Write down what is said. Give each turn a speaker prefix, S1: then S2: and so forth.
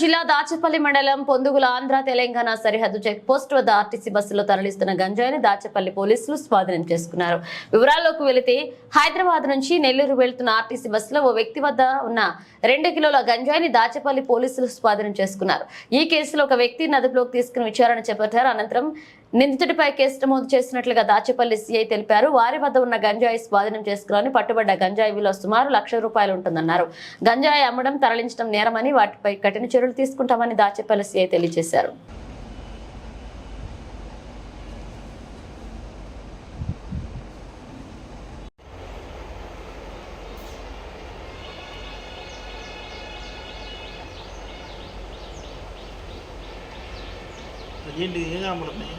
S1: జిల్లా దాచేపల్లి మండలం పొందుగుల ఆంధ్ర తెలంగాణ సరిహద్దు చెక్ పోస్ట్ వద్ద ఆర్టీసీ బస్సులో తరలిస్తున్న గంజాయిని దాచేపల్లి పోలీసులు స్వాధీనం చేసుకున్నారు. వివరాల్లోకి వెళితే హైదరాబాద్ నుంచి నెల్లూరు వెళ్తున్న ఆర్టీసీ బస్సులో ఓ వ్యక్తి వద్ద ఉన్న రెండు కిలోల గంజాయిని దాచేపల్లి పోలీసులు స్వాధీనం చేసుకున్నారు. ఈ కేసులో ఒక వ్యక్తి నదుపులోకి తీసుకుని విచారణ చేపట్టారు. అనంతరం నిందితుడిపై కేసు నమోదు చేసినట్లుగా దాచేపల్లి సీఐ తెలిపారు. వారి వద్ద ఉన్న గంజాయి స్వాధీనం చేసుకుని పట్టుబడ్డ గంజాయి విలువ సుమారు లక్ష రూపాయలు ఉంటుందన్నారు. గంజాయి అమ్మడం తరలించడం నేరమని వాటిపై కఠిన చర్యలు తీసుకుంటామని దాచేపల్లి సీఐ తెలియజేశారు.
S2: ఏంటి ఏం కనబడుతున్నాయి